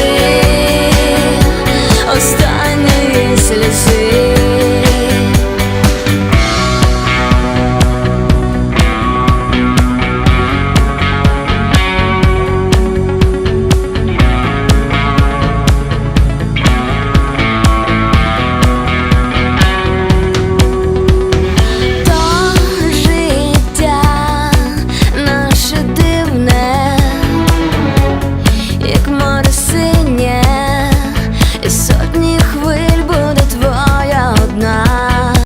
You. Холодні хвилі.